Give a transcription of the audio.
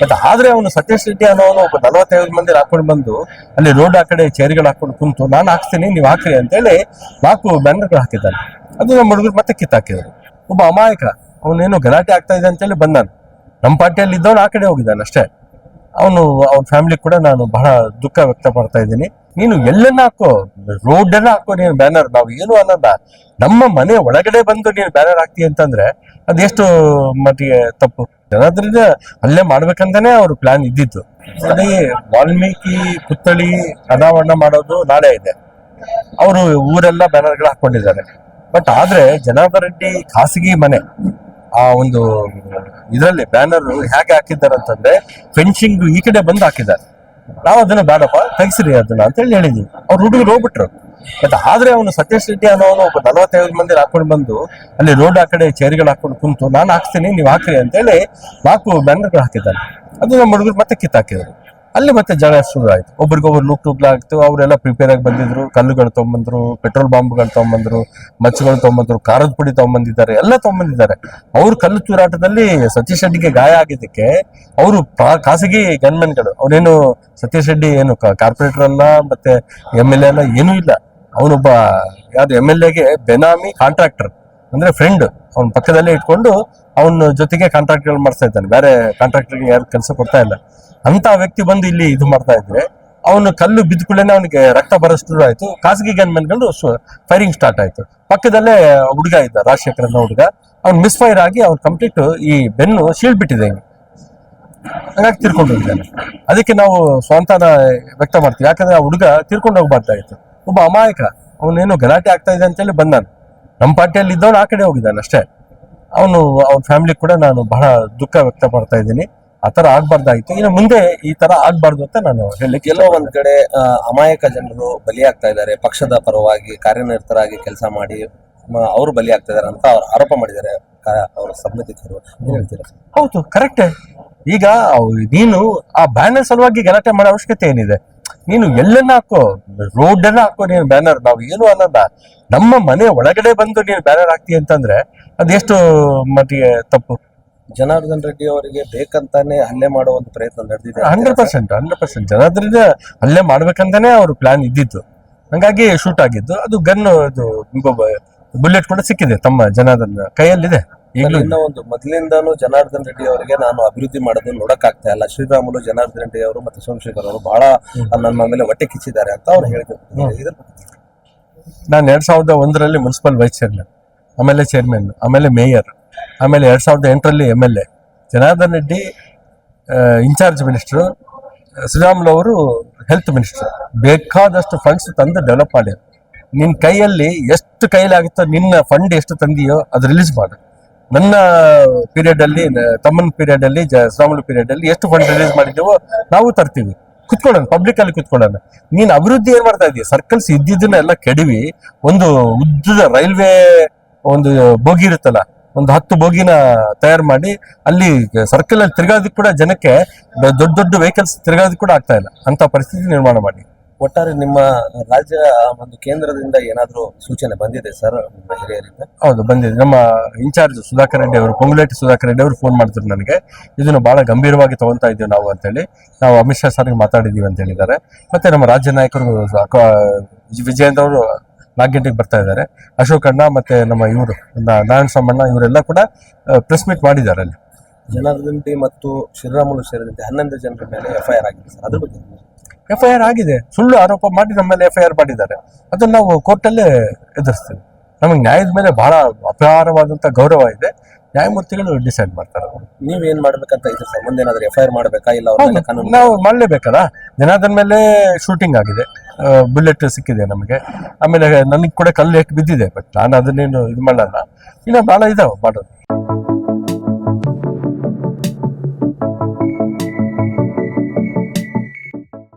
But ಆದ್ರೆ ಅವನು ಸತೀಶ್ ರೆಡ್ಡಿ ಅನ್ನೋನು ಒಬ್ಬ ನಲವತ್ತೈದು ಮಂದಿ ಹಾಕೊಂಡು ಬಂದು ಅಲ್ಲಿ ರೋಡ್ ಆ ಕಡೆ ಚೇರ್ಗಳು ಹಾಕೊಂಡು ಕುಂತು, ನಾನು ಹಾಕ್ತೀನಿ, ನೀವು ಹಾಕ್ರಿ ಅಂತೇಳಿ ನಾಲ್ಕು ಬ್ಯಾನರ್ಗಳು ಹಾಕಿದ್ದಾನೆ ಅದು ನಮ್ಮ ಹುಡುಗರು ಮತ್ತೆ ಕಿತ್ತಾಕಿದ್ರು. ಒಬ್ಬ ಅಮಾಯಕ, ಅವನೇನು ಗಲಾಟೆ ಆಗ್ತಾ ಇದೆ ಅಂತೇಳಿ ಬಂದಾನ. ನಮ್ಮ ಪಾರ್ಟಿಯಲ್ಲಿ ಇದ್ದವನು ಆ ಕಡೆ ಹೋಗಿದ್ದಾನೆ ಅಷ್ಟೇ. ಅವನು, ಅವನ ಫ್ಯಾಮಿಲಿ ಕೂಡ ನಾನು ಬಹಳ ದುಃಖ ವ್ಯಕ್ತಪಡ್ತಾ ಇದ್ದೀನಿ. ನೀನು ಎಲ್ಲೆನ್ನ ಹಾಕೋ ರೋಡ್ ಎಲ್ಲ ಹಾಕೋ ನೀನು ಬ್ಯಾನರ್. ನಾವು ಏನು ಅನ್ನೋಲ್ಲ ನಮ್ಮ ಮನೆ ಒಳಗಡೆ ಬಂದು ನೀನು ಬ್ಯಾನರ್ ಹಾಕ್ತಿ ಅಂತಂದ್ರೆ ಅದೆಷ್ಟು ಮಟ್ಟಿಗೆ ತಪ್ಪು? ಜನದ್ರಿಂದ ಅಲ್ಲೇ ಮಾಡ್ಬೇಕಂತಾನೆ ಅವ್ರ ಪ್ಲಾನ್ ಇದ್ದಿತ್ತು ಅದೇ ವಾಲ್ಮೀಕಿ, ಪುತ್ಥಳಿ, ಅನಾವರಣ ಮಾಡೋದು ನಾಳೆ ಇದೆ. ಅವರು ಊರೆಲ್ಲ ಬ್ಯಾನರ್ಗಳು ಹಾಕೊಂಡಿದ್ದಾರೆ. ಬಟ್ ಆದ್ರೆ ಜನಾರ್ದನ್ ರೆಡ್ಡಿ ಖಾಸಗಿ ಮನೆ, ಆ ಒಂದು ಇದರಲ್ಲಿ ಬ್ಯಾನರ್ ಹೇಗೆ ಹಾಕಿದ್ದಾರೆ ಅಂತಂದ್ರೆ, ಫೆನ್ಸಿಂಗ್ ಈ ಕಡೆ ಬಂದು ಹಾಕಿದ್ದಾರೆ. ನಾವು ಅದನ್ನ ಬೇಡಪ್ಪ ತೆಗಿಸ್ರಿ ಅದನ್ನ ಅಂತ ಹೇಳಿ ಹೇಳಿದ್ವಿ. ಅವ್ರು ಹುಡುಗರು ಹೋಗ್ಬಿಟ್ರು. ಮತ್ತೆ ಆದ್ರೆ ಅವನು ಸತೀಶ್ ರೆಡ್ಡಿ ಅನ್ನೋನು ಒಬ್ಬ ನಲವತ್ತೈದು ಮಂದಿ ಹಾಕೊಂಡು ಬಂದು ಅಲ್ಲಿ ರೋಡ್ ಆ ಕಡೆ ಚೇರ್ಗಳು ಹಾಕೊಂಡು ಕುಂತು, ನಾನು ಹಾಕ್ತೀನಿ, ನೀವು ಹಾಕ್ರಿ ಅಂತೇಳಿ ನಾಲ್ಕು ಬ್ಯಾನರ್ಗಳು ಹಾಕಿದ್ದಾನೆ. ಅದು ನಮ್ಮ ಹುಡುಗರು ಮತ್ತೆ ಕಿತ್ತಾಕಿದ್ರು. ಅಲ್ಲಿ ಮತ್ತೆ ಜಗಳ ಶುರು ಆಯ್ತು. ಒಬ್ರಿಗೊಬ್ರು ಲೂಕ್ ಟೂಕ್ಲಾಗ್ತು ಅವರೆಲ್ಲ ಪ್ರಿಪೇರ್ ಆಗಿ ಬಂದಿದ್ರು, ಕಲ್ಲುಗಳು ತೊಗೊಂಬಂದ್ರು ಪೆಟ್ರೋಲ್ ಬಾಂಬ್ಗಳು ತೊಗೊಂಬಂದ್ರು ಮಚ್ಚುಗಳು ತೊಗೊಂಬಂದ್ರು ಖಾರದ ಪುಡಿ ತೊಗೊಂಬಂದಿದ್ದಾರೆ ಎಲ್ಲ ತೊಗೊಂಬಂದಿದ್ದಾರೆ ಅವ್ರ ಕಲ್ಲು ತೂರಾಟದಲ್ಲಿ ಸತೀಶ್ ರೆಡ್ಡಿಗೆ ಗಾಯ ಆಗಿದ್ದಕ್ಕೆ ಅವರು ಖಾಸಗಿ ಗನ್ಮೆನ್ಗಳು ಅವನೇನು ಸತೀಶ್ ರೆಡ್ಡಿ ಏನು ಕಾರ್ಪೊರೇಟರ್ ಅಲ್ಲ, ಮತ್ತೆ ಎಂ ಎಲ್ ಎ ಅಲ್ಲ, ಏನೂ ಇಲ್ಲ. ಅವನೊಬ್ಬ, ಯಾವ್ದು ಎಂ ಎಲ್ ಎಗೆ ಬೆನಾಮಿ ಕಾಂಟ್ರಾಕ್ಟರ್. ಅಂದ್ರೆ ಫ್ರೆಂಡ್ ಅವ್ನ ಪಕ್ಕದಲ್ಲೇ ಇಟ್ಕೊಂಡು ಅವನ ಜೊತೆಗೆ ಕಾಂಟ್ರಾಕ್ಟ್ಗಳು ಮಾಡ್ತಾ ಇದ್ದಾನೆ. ಬೇರೆ ಕಾಂಟ್ರಾಕ್ಟರ್ಗೆ ಯಾರು ಕೆಲಸ ಕೊಡ್ತಾ ಇಲ್ಲ. ಅಂತ ವ್ಯಕ್ತಿ ಬಂದು ಇಲ್ಲಿ ಇದು ಮಾಡ್ತಾ ಇದ್ರೆ, ಅವನು ಕಲ್ಲು ಬಿದ್ದ ಕೂಡಲೇ ಅವನಿಗೆ ರಕ್ತ ಬರೋಷ್ಟು ಆಯ್ತು. ಖಾಸಗಿ ಗನ್ಮೆನ್ಗಳು ಫೈರಿಂಗ್ ಸ್ಟಾರ್ಟ್ ಆಯ್ತು. ಪಕ್ಕದಲ್ಲೇ ಹುಡುಗ ಇದ್ದ, ರಾಜಶೇಖರ್ ಅನ್ನೋ ಹುಡುಗ, ಅವ್ನು ಮಿಸ್ಫೈರ್ ಆಗಿ ಅವ್ನು ಕಂಪ್ಲೀಟ್ ಈ ಬೆನ್ನು ಶೀಲ್ಡ್ ಬಿಟ್ಟಿದೆ ಹಿಂಗೆ ಹಂಗಾಗಿ ತಿರ್ಕೊಂಡು ಹೋಗಿದ್ದಾನೆ. ಅದಕ್ಕೆ ನಾವು ಸ್ವಂತನ ವ್ಯಕ್ತ ಮಾಡ್ತೀವಿ. ಯಾಕಂದ್ರೆ ಆ ಹುಡುಗ ತಿರ್ಕೊಂಡು ಹೋಗ್ಬಾರ್ದಾಗಿತ್ತು. ಒಬ್ಬ ಅಮಾಯಕ. ಅವನೇನು ಗಲಾಟೆ ಆಗ್ತಾ ಇದೆ ಅಂತೇಳಿ ಬಂದಾನ. ನಮ್ಮ ಪಾರ್ಟಿಯಲ್ಲಿ ಇದ್ದವನು ಆ ಕಡೆ ಹೋಗಿದ್ದಾನೆ ಅಷ್ಟೇ. ಅವನು ಅವ್ನ ಫ್ಯಾಮಿಲಿ ಕೂಡ ನಾನು ಬಹಳ ದುಃಖ ವ್ಯಕ್ತಪಡ್ತಾ ಇದ್ದೀನಿ. ಆ ತರ ಆಗ್ಬಾರ್ದಾಗಿತ್ತು ಇನ್ನು ಮುಂದೆ ಈ ತರ ಆಗ್ಬಾರ್ದು ಅಂತ ನಾನು ಹೇಳಿ ಎಲ್ಲೋ ಒಂದ್ ಕಡೆ ಅಮಾಯಕ ಜನರು ಬಲಿಯಾಗ್ತಾ ಇದ್ದಾರೆ. ಪಕ್ಷದ ಪರವಾಗಿ ಕಾರ್ಯನಿರತರಾಗಿ ಕೆಲಸ ಮಾಡಿ ಅವರು ಬಲಿಯಾಗ್ತಾ ಇದ್ದಾರೆ ಅಂತ ಅವ್ರು ಆರೋಪ ಮಾಡಿದ್ದಾರೆ. ಅವರ ಸಂಬಂಧಿಕರು ಏನ್ ಹೇಳ್ತೀರಾ ಹೌದು ಕರೆಕ್ಟ್ ಈಗ ಅವ್- ನೀನು ಆ ಬ್ಯಾನರ್ ಸಲುವಾಗಿ ಗಲಾಟೆ ಮಾಡೋ ಅವಶ್ಯಕತೆ ಏನಿದೆ? ನೀನು ಎಲ್ಲೆಲ್ಲ ಹಾಕೋ ರೋಡ್ ಎಲ್ಲ ಹಾಕೋ ನೀನು ಬ್ಯಾನರ್. ನಾವು ಏನು ಅನ್ನೋದ? ನಮ್ಮ ಮನೆ ಒಳಗಡೆ ಬಂದು ನೀನು ಬ್ಯಾನರ್ ಹಾಕ್ತಿ ಅಂತಂದ್ರೆ ಅದೆಷ್ಟು ಮಟ್ಟಿಗೆ ತಪ್ಪು? ಜನಾರ್ದನ್ ರೆಡ್ಡಿ ಅವರಿಗೆ ಬೇಕಂತಾನೆ ಹಲ್ಲೆ ಮಾಡೋ ಒಂದು ಪ್ರಯತ್ನ ನಡೆದಿದೆ. Hundred percent hundred percent. Janardhan ಹಲ್ಲೆ ಮಾಡ್ಬೇಕಂತಾನೆ ಅವ್ರ ಪ್ಲಾನ್ ಇದ್ದಿತ್ತು ಹಂಗಾಗಿ ಶೂಟ್ ಆಗಿದ್ದು. ಅದು ಗನ್ ಇದು ಬುಲೆಟ್ ಕೂಡ ಸಿಕ್ಕಿದೆ ತಮ್ಮ ಜನಾರ್ದನ್ ಕೈಯಲ್ಲಿದೆ. ಇನ್ನ ಒಂದು ಮೊದಲಿಂದಾನು ಜನಾರ್ದನ್ ರೆಡ್ಡಿ ಅವರಿಗೆ ನಾನು ಅಭಿವೃದ್ಧಿ ಮಾಡೋದು ನೋಡಕ್ ಆಗ್ತಾ ಇಲ್ಲ. ಶ್ರೀರಾಮುಲು ಜನಾರ್ದನ್ ರೆಡ್ಡಿ ಅವರು ಮತ್ತೆ ಸೋಮಶೇಖರ್ ಅವರು ಬಹಳ ನನ್ನ ಮೇಲೆ ಹೊಟ್ಟೆ ಕಿಚ್ಚಿದ್ದಾರೆ ಅಂತ ಅವ್ರು ಇದ್ರ ನಾನು ಎರಡ್ ಸಾವಿರದ ಒಂದರಲ್ಲಿ ಮುನ್ಸಿಪಲ್ ವೈಸ್ ಚೇರ್ಮನ್ ಆಮೇಲೆ ಚೇರ್ಮನ್ ಆಮೇಲೆ ಮೇಯರ್ ಆಮೇಲೆ ಎರಡ್ ಸಾವಿರದ ಎಂಟರಲ್ಲಿ M L A. Janardhan Reddy incharge minister Sriramulu ಅವರು ಹೆಲ್ತ್ ಮಿನಿಸ್ಟರ್. ಬೇಕಾದಷ್ಟು ಫಂಡ್ಸ್ ತಂದು ಡೆವಲಪ್ ಮಾಡ್ಯಾರ ನಿನ್ನ ಕೈಯಲ್ಲಿ ಎಷ್ಟು ಕೈಯಲ್ಲಿ ಆಗುತ್ತೋ ನಿನ್ನ ಫಂಡ್ ಎಷ್ಟು ತಂದಿಯೋ ಅದು ರಿಲೀಸ್ ಮಾಡು. ನನ್ನ ಪೀರಿಯಡ್ ಅಲ್ಲಿ ತಮ್ಮನ ಪೀರಿಯಡ್ ಅಲ್ಲಿ ಶ್ರೀರಾಮುಲು ಪೀರಿಯಡ್ ಅಲ್ಲಿ ಎಷ್ಟು ಫಂಡ್ ರಿಲೀಸ್ ಮಾಡಿದ್ದೇವೋ ನಾವು ತರ್ತೀವಿ. ಕುತ್ಕೊಳ್ಳೋಣ ಪಬ್ಲಿಕ್ ಅಲ್ಲಿ ಕುತ್ಕೊಳ್ಳೋಣ. ನೀನ್ ಅಭಿವೃದ್ಧಿ ಏನ್ ಮಾಡ್ತಾ ಇದೀಯ? ಸರ್ಕಲ್ಸ್ ಇದ್ದಿದ್ದನ್ನ ಎಲ್ಲ ಕೆಡವಿ, ಒಂದು ಉದ್ದದ ರೈಲ್ವೆ ಒಂದು ಬೋಗಿ ಇರುತ್ತಲ್ಲ, ಒಂದು ಹತ್ತು ಬೋಗಿನ ತಯಾರು ಮಾಡಿ, ಅಲ್ಲಿ ಸರ್ಕಲ್ ಅಲ್ಲಿ ತಿರ್ಗಾದಕ್ಕೆ ಕೂಡ ಜನಕ್ಕೆ ದೊಡ್ಡ ದೊಡ್ಡ ವೆಹಿಕಲ್ಸ್ ತಿರ್ಗಾದಕ್ಕೆ ಕೂಡ ಆಗ್ತಾ ಇಲ್ಲ. ಅಂತ ಪರಿಸ್ಥಿತಿ ನಿರ್ಮಾಣ ಮಾಡಿ. ಒಟ್ಟಾರೆ ನಿಮ್ಮ ರಾಜ್ಯ ಒಂದು ಕೇಂದ್ರದಿಂದ ಏನಾದರೂ ಸೂಚನೆ ಬಂದಿದೆ ಸರ್ ನಿಮ್ಮ ಹಿರಿಯರಿಂದ ಹೌದು ಬಂದಿದೆ. ನಮ್ಮ ಇನ್ಚಾರ್ಜ್ ಸುಧಾಕರ್ ರೆಡ್ಡಿ ಅವರು ಪೊಂಗುಲೇಟಿ ಸುಧಾಕರ್ ರೆಡ್ಡಿ ಅವರು ಫೋನ್ ಮಾಡ್ತಿದ್ರು ನನಗೆ. ಇದನ್ನು ಬಹಳ ಗಂಭೀರವಾಗಿ ತಗೊಂತಾ ಇದ್ದೀವಿ ನಾವು ಅಂತೇಳಿ. ನಾವು ಅಮಿತ್ ಶಾ ಸರ್ಗೆ ಮಾತಾಡಿದೀವಿ ಅಂತ ಹೇಳಿದ್ದಾರೆ. ಮತ್ತೆ ನಮ್ಮ ರಾಜ್ಯ ನಾಯಕರು ವಿಜಯೇಂದ್ರ ಅವರು ನಾಲ್ಕು ಗಂಟೆಗೆ ಬರ್ತಾ ಇದ್ದಾರೆ. ಅಶೋಕ್ ಅಣ್ಣ ಮತ್ತೆ ನಮ್ಮ ಇವರು ನಾರಾಯಣ ಸೋಮಣ್ಣ ಇವರೆಲ್ಲ ಕೂಡ ಪ್ರೆಸ್ ಮೀಟ್ ಮಾಡಿದ್ದಾರೆ ಅಲ್ಲಿ. ಜನಾರ್ದನ್ ಮತ್ತು ಶ್ರೀರಾಮುಲು ಸೇರಿದಂತೆ ಹನ್ನೊಂದು ಜನರ ಮೇಲೆ ಎಫ್ಐಆರ್ ಆಗಿದೆ ಸರ್. ಅದ್ರ ಬಗ್ಗೆ? ಎಫ್ ಐ ಆರ್ ಆಗಿದೆ. ಸುಳ್ಳು ಆರೋಪ ಮಾಡಿ ನಮ್ಮ ಮೇಲೆ ಎಫ್ ಐ ಆರ್ ಮಾಡಿದ್ದಾರೆ. ಅದನ್ನು ನಾವು ಕೋರ್ಟಲ್ಲೇ ಎದುರಿಸ್ತೀವಿ. ನಮಗೆ ನ್ಯಾಯದ ಮೇಲೆ ಬಹಳ ಅಪಾರವಾದಂತ ಗೌರವ ಇದೆ. ನ್ಯಾಯಮೂರ್ತಿಗಳು ಡಿಸೈಡ್ ಮಾಡ್ತಾರೆ. ನೀವೇನ್ ಮಾಡ್ಬೇಕಂತ ಇದ್ರೆ ಸರ್ ಮುಂದೆ ಏನಾದ್ರು ಆರ್ ಮಾಡಬೇಕಾ? ಇಲ್ಲ ಅವ್ರ ಮೇಲೆ ಕಾನೂನು ನಾವು ಮಾಡಲೇಬೇಕಲ್ಲ. ಜನಾರ್ದನ್ ಮೇಲೆ ಶೂಟಿಂಗ್ ಆಗಿದೆ. ಬುಲೆಟ್ ಸಿಕ್ಕಿದೆ ನಮಗೆ. ಆಮೇಲೆ ನನಗೆ ಕೂಡ ಕಲ್ಲು ಬಿದ್ದಿದೆ ಬಟ್ ನಾನು ಅದನ್ನೇನು ಇದು ಮಾಡಲ್ಲ. ಇನ್ನು ಭಾಳ ಇದಾವೆ ಮಾಡೋದು.